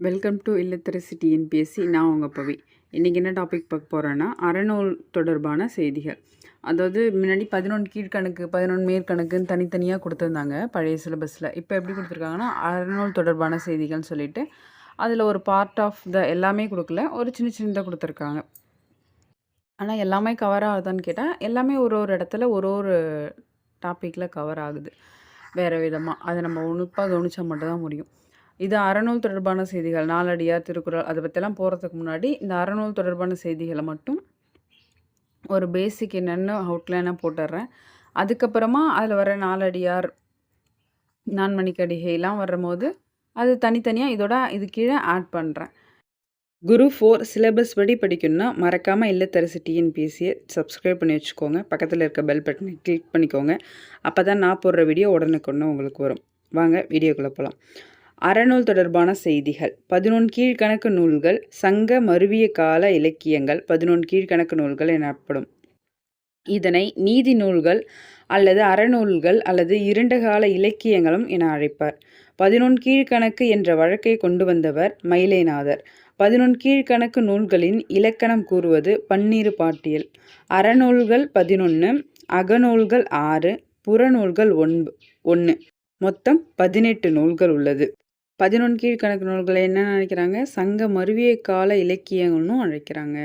Welcome to இல்லத்தரசி TNPSC நான் உங்கள் பவி. இன்றைக்கி என்ன டாபிக் பார்க்க போகிறேன்னா அறநூல் தொடர்பான செய்திகள். அதாவது முன்னாடி பதினொன்று கீழ்கணக்கு பதினொன்று மேற்கணக்குன்னு தனித்தனியாக கொடுத்துருந்தாங்க பழைய சிலபஸில் இப்போ எப்படி கொடுத்துருக்காங்கன்னா அறநூல் தொடர்பான செய்திகள்னு சொல்லிட்டு அதில் ஒரு பார்ட் ஆஃப் த எல்லாமே கொடுக்கல ஒரு சின்ன சின்னதாக கொடுத்துருக்காங்க. ஆனால் எல்லாமே கவர் ஆகுதான்னு கேட்டால் எல்லாமே ஒரு ஒரு இடத்துல ஒரு ஒரு டாப்பிக்கில் கவர் ஆகுது. வேறு விதமாக அதை நம்ம உணுப்பாக கவனித்தா மட்டும்தான் முடியும். இது அறநூல் தொடர்பான செய்திகள். நாலடியார் திருக்குறள் அதை பற்றிலாம் போகிறதுக்கு முன்னாடி இந்த அறநூல் தொடர்பான செய்திகளை மட்டும் ஒரு பேசிக் என்னென்னு அவுட்லைனாக போட்டுடுறேன் அதுக்கப்புறமா அதில் வர நாலடியார் நான்மணிக்கடிகைலாம் வரும்போது அது தனித்தனியாக இதோட இது கீழே ஆட் பண்ணுறேன் குரு ஃபோர் சிலபஸ் படி படிக்கணும்னா மறக்காமல் இல்லத்தரசி டிஎன்பிஎஸ்சியை சப்ஸ்கிரைப் பண்ணி வச்சுக்கோங்க. பக்கத்தில் இருக்க பெல் பட்டனை கிளிக் பண்ணிக்கோங்க. அப்போ தான் நான் போடுற வீடியோ உடனுக்குன்னு உங்களுக்கு வரும். வாங்க வீடியோக்குள்ளே போகலாம் அறநூல் தொடர்பான செய்திகள். பதினொன்று கீழ்கணக்கு நூல்கள் சங்க மருவிய கால இலக்கியங்கள் பதினொன்று கீழ்கணக்கு நூல்கள் எனப்படும். இதனை நீதி நூல்கள் அல்லது அறநூல்கள் அல்லது இரண்டு கால இலக்கியங்களும் என அழைப்பார். பதினொன்று கீழ்கணக்கு என்ற வழக்கை கொண்டு வந்தவர் மயிலைநாதர். பதினொன்று கீழ்கணக்கு நூல்களின் இலக்கணம் கூறுவது பன்னீரு பாட்டியல். அறநூல்கள் பதினொன்று அகநூல்கள் ஆறு புறநூல்கள் ஒன்பு ஒன்று மொத்தம் பதினெட்டு நூல்கள் உள்ளது. பதினொன்று கீழ்கணக்கு நூல்களை என்ன நினைக்கிறாங்க? சங்க மருவிய கால இலக்கியங்கள்னு அழைக்கிறாங்க.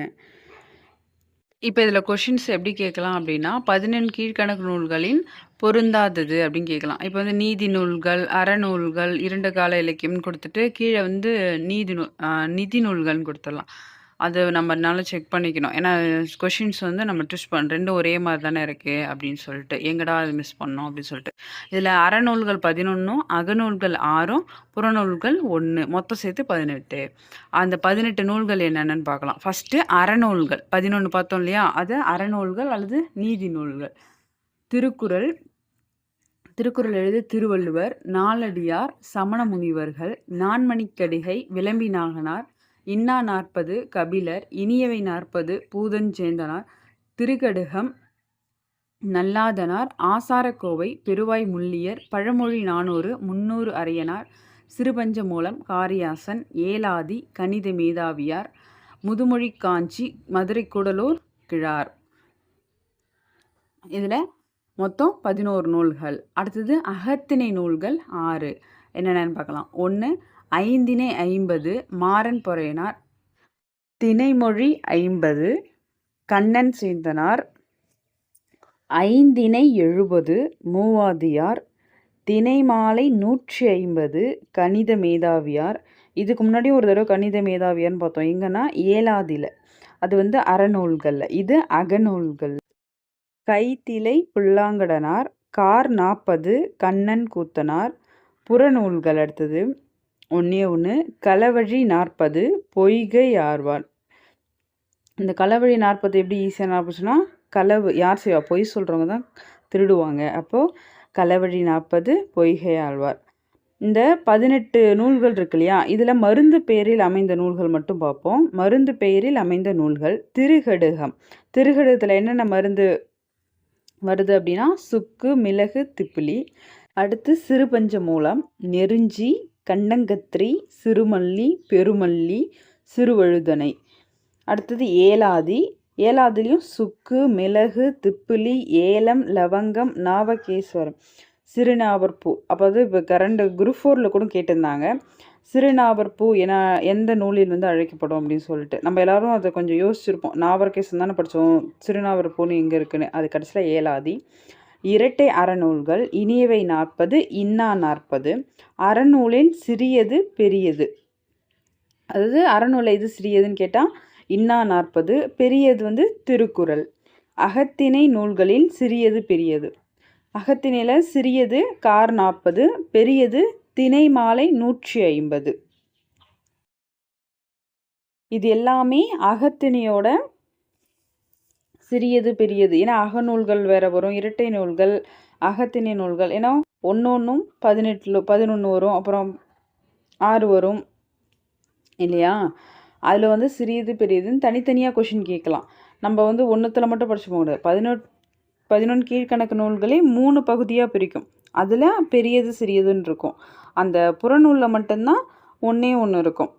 இப்போ இதில் கொஷின்ஸ் எப்படி கேட்கலாம் அப்படின்னா பதினெண் கீழ்கணக்கு நூல்களின் பொருந்தாதது அப்படின்னு கேட்கலாம். இப்போ வந்து நீதி நூல்கள் அறநூல்கள் இரண்டு கால இலக்கியம்னு கொடுத்துட்டு கீழே வந்து நீதி நூல் நிதி நூல்கள்னு கொடுத்துடலாம். அது நம்மனால செக் பண்ணிக்கணும். ஏன்னா கொஷின்ஸ் வந்து நம்ம ட்விஸ்ட் பண்ண ரெண்டும் ஒரே மாதிரி தானே இருக்குது அப்படின்னு சொல்லிட்டு எங்கடா அது மிஸ் பண்ணோம் அப்படின்னு சொல்லிட்டு. இதில் அறநூல்கள் பதினொன்றும் அகநூல்கள் ஆறும் புறநூல்கள் ஒன்று மொத்தம் சேர்த்து பதினெட்டு. அந்த பதினெட்டு நூல்கள் என்னென்னு பார்க்கலாம். ஃபஸ்ட்டு அறநூல்கள். பதினொன்று பார்த்தோம் இல்லையா? அது அறநூல்கள் அல்லது நீதி நூல்கள். திருக்குறள். திருக்குறள் எழுது திருவள்ளுவர் நாலடியார் சமண முனிவர்கள் நான்மணிக்கடிகை விளம்பிநாகனார் இன்னா நாற்பது கபிலர் இனியவை நாற்பது பூதஞ்சேந்தனார் திருக்கடுகம் நல்லாதனார் ஆசாரக்கோவை பெருவாய் முள்ளியர் பழமொழி நானூறு முன்னூறு அரியனார் சிறுபஞ்ச மூலம் காரியாசன் ஏலாதி கணித மேதாவியார் முதுமொழி காஞ்சி மதுரை கூடலூர் கிழார். இதில் மொத்தம் பதினோரு நூல்கள். அடுத்தது அகத்திணை நூல்கள் ஆறு. என்னென்னு பார்க்கலாம். ஒன்று ஐந்தினை ஐம்பது மாறன் பொறையனார். தினைமொழி ஐம்பது கண்ணன் சேந்தனார். ஐந்தினை எழுபது மூவாதியார். தினைமாலை நூற்றி ஐம்பது கணித மேதாவியார். இதுக்கு முன்னாடி ஒரு தடவை கணித மேதாவியார்னு பார்த்தோம். எங்கன்னா ஏலாதில அது வந்து அறநூல்களில். இது அகநூல்கள். கைத்திலை புல்லாங்கடனார். கார் நாற்பது கண்ணன் கூத்தனார். புறநூல்கள் அடுத்தது. ஒன்றே ஒன்று களவழி நாற்பது பொய்கை ஆர்வாள் இந்த களவழி நாற்பது எப்படி ஈஸியாக நாற்பதுனா களவு யார் செய்வா? பொய் சொல்கிறவங்க தான் திருடுவாங்க. அப்போது களவழி நாற்பது பொய்கை ஆழ்வார். இந்த பதினெட்டு நூல்கள் இருக்கு இல்லையா? இதில் மருந்து பெயரில் அமைந்த நூல்கள் மட்டும் பார்ப்போம். மருந்து பெயரில் அமைந்த நூல்கள் திருகடுகம். திருகடுகத்தில் என்னென்ன மருந்து வருது அப்படின்னா சுக்கு மிளகு திப்பிலி. அடுத்து சிறுபஞ்ச மூலம் நெருஞ்சி கண்டங்கத்திரி சிறுமல்லி பெருமல்லி சிறுவழுதனை. அடுத்தது ஏலாதி. ஏலாதிலையும் சுக்கு மிளகு திப்பிலி ஏலம் லவங்கம் நாவகேஸ்வரம் சிறுநாவற்பூ. அப்போ இப்போ கரண்ட் குரூப் ஃபோரில் கூட கேட்டிருந்தாங்க. சிறுநாவற்பூ என எந்த நூலில் வந்து அழைக்கப்படும் அப்படின்னு சொல்லிட்டு. நம்ம எல்லாரும் அதை கொஞ்சம் யோசிச்சிருப்போம். நாவர்கேசம் தானே படித்தோம் சிறுநாவற்பூன்னு எங்கே இருக்குன்னு. அது கடைசியில் ஏலாதி. இரட்டை அறநூல்கள் இனியவை நாற்பது இன்னா நாற்பது. அறநூலில் சிறியது பெரியது. அதாவது அறநூலை இது சிறியதுன்னு கேட்டால் இன்னா நாற்பது பெரியது வந்து திருக்குறள். அகத்திணை நூல்களில் சிறியது பெரியது. அகத்திணையில் சிறியது கார் நாற்பது பெரியது திணை மாலை நூற்றி ஐம்பது. இது எல்லாமே அகத்திணையோட சிறியது பெரியது. ஏன்னா அகநூல்கள் வேறு வரும் இரட்டை நூல்கள் அகத்திணை நூல்கள். ஏன்னா ஒன்று ஒன்றும் பதினெட்டில் பதினொன்று வரும் அப்புறம் ஆறு வரும் இல்லையா? அதில் வந்து சிறியது பெரியதுன்னு தனித்தனியாக கொஷின் கேட்கலாம். நம்ம வந்து ஒன்றுத்தில் மட்டும் படிச்சு போக முடியாது. பதினொட் பதினொன்று கீழ்கணக்கு நூல்களே மூணு பகுதியாக பிரிக்கும். அதில் பெரியது சிறியதுன்னு இருக்கும். அந்த புறநூலில் மட்டும்தான் ஒன்றே ஒன்று இருக்கும்.